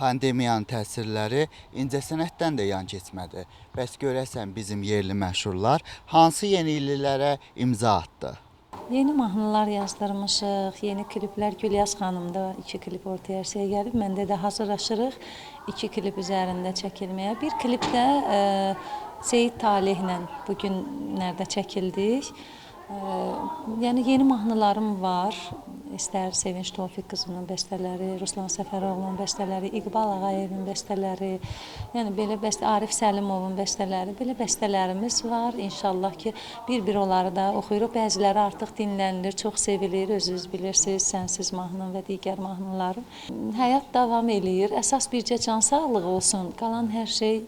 Pandemiyanın təsirləri incəsənətdən də yan keçmədi. Bəs görəsən bizim yerli məşhurlar hansı yeniliklərə imza atdı? Yeni mahnılar yazdırmışıq, yeni kliplər Gülyaz xanımda iki klip ortaya şey gəlib. Məndə də hazırlaşırıq iki klip üzərində çəkilməyə. Bir klipdə e, Seyid Talehlə bu günlərdə çəkildik. E, yəni yeni mahnılarım var. İstər Sevinç Tofiq qızının bəstələri, Ruslan Səfəroğlu'nun bəstələri, İqbal Ağayevin bəstələri, yəni belə bəstə Arif Səlimovun bəstələri, belə bəstələrimiz var. İnşallah ki, bir-bir onları da oxuyuruq. Bəziləri artıq dinlənilir, çox sevilir. Özünüz bilirsiniz, Sənsiz mahnım və digər mahnılarım. Həyat davam eləyir. Əsas bircə can sağlığı olsun. Qalan hər şey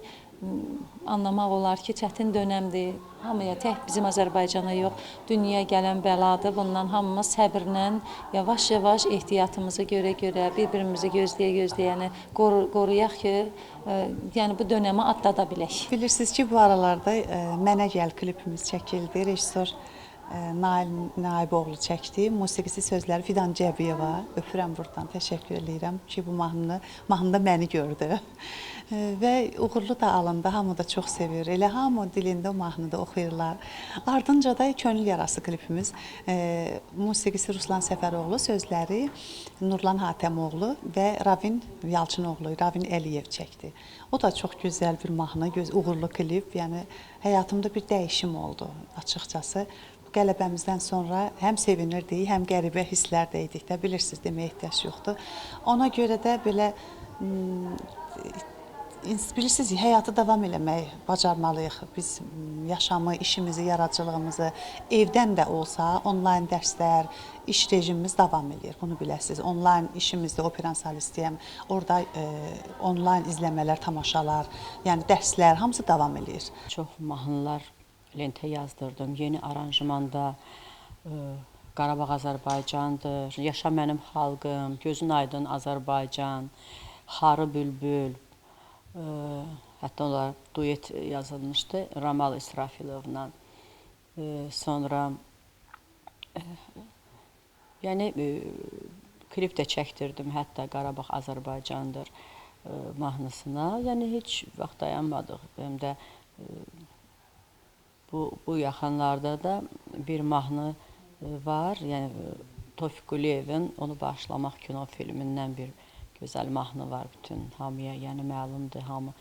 anlamaq olar ki, çətin dönəmdir. Hamıya tək bizim Azərbaycana yox, dünyaya gələn bəladır. Bundan hamımız səbrlə, yavaş-yavaş ehtiyatımızı görə-görə, bir-birimizi gözləyə-gözləyəni qoru qoruyaq ki, ə, yəni bu dönəmi atlada bilək. Bilirsiniz ki, bu aralarda e, Mənə gəl klipimiz çəkildi. Rejissor e, Nail Naiboğlu çəkdi. Musiqisi sözləri Fidan Cəbiyeva. Öpürəm buradan, təşəkkür eləyirəm ki, bu mahnını mahnıda məni gördü. Və uğurlu da alındı. Hamı da çox sevir. Elə hamı dilində o mahnıda oxuyurlar. Ardınca da Könül yarası klipimiz. E, musiqisi Ruslan Səfəroğlu, sözləri Nurlan Hatəmoğlu və Ravin Yalçınoğlu, Ravin Əliyev çəkdi. O da çox gözəl bir mahnı, göz uğurlu klip. Yəni həyatımda bir dəyişim oldu açıqcası. Qələbəmizdən sonra həm sevinirdik, həm qəribə hisslər də idik də bilirsiniz deməyə ehtiyac yoxdur. Ona görə də belə bilirsiniz həyatı davam eləmək bacarmalıyıq. Biz yaşamı, işimizi, yaradıcılığımızı evdən də olsa onlayn dərslər, iş rejimimiz davam eləyir. Bunu biləsiniz. Onlayn işimizdə operan solistiyəm. Orda e, onlayn izləmələr, tamaşalar, yəni dərslər hamısı davam eləyir. Çox mahnılar lentə yazdırdım. Yeni aranjmanda ə, Qarabağ Azərbaycandır, Yaşa mənim xalqım, Gözün aydın Azərbaycan, Xarı bülbül. Ə, hətta onlar duet yazılmışdı Ramal İsrafilovla. Ə, sonra yəni klip də çəkdirdim hətta Qarabağ Azərbaycandır mahnısına. Yəni heç vaxt dayanmadıq. Həm də bu bu yaxınlarda da bir mahnı ə, var. Yəni ə, Tofiq Quliyevin onu başlamaq kino filmindən bir gözəl mahnı var bütün hamıya. Yəni məlumdur, hamı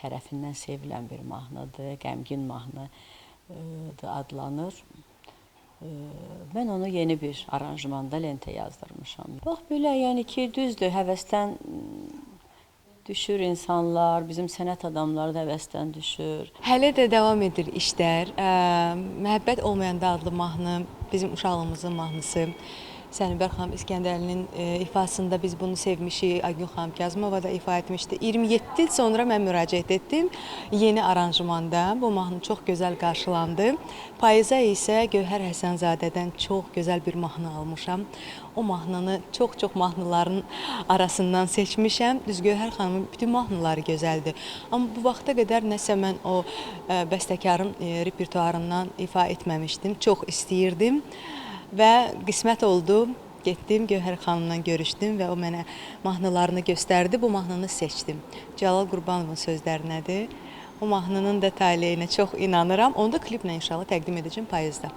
tərəfindən sevilən bir mahnıdır, qəmgin mahnı da adlanır. Mən onu yeni bir aranjmanda lentə yazdırmışam. Bax belə, yəni ki, düzdür, həvəsdən düşür insanlar, bizim sənət adamları da həvəsdən düşür. Hələ də davam edir işlər. Məhəbbət olmayanda adlı mahnı bizim uşaqlığımızın mahnısı. Sənibər xanım İskəndərlinin e, ifasında biz bunu sevmişik. Aygün xanım Kazımova da ifa etmişdi. 27 il sonra mən müraciət etdim yeni aranjmanda. Bu mahnı çox gözəl qarşılandı. Payıza isə Gövhər Həsənzadədən çox gözəl bir mahnı almışam. O mahnını çox-çox mahnıların arasından seçmişəm. Düz Gövhər xanımın bütün mahnıları gözəldir. Amma bu vaxta qədər nəsə mən o ə, bəstəkarın ə, repertuarından ifa etməmişdim. Çox istəyirdim və qismət oldu. Getdim Gövhər xanımla görüşdüm və o mənə mahnılarını göstərdi. Bu mahnını seçdim. Cəlal Qurbanovun sözlərinədir. O mahnının da taleyinə çox inanıram. Onu da kliplə inşallah təqdim edəcəm payızda.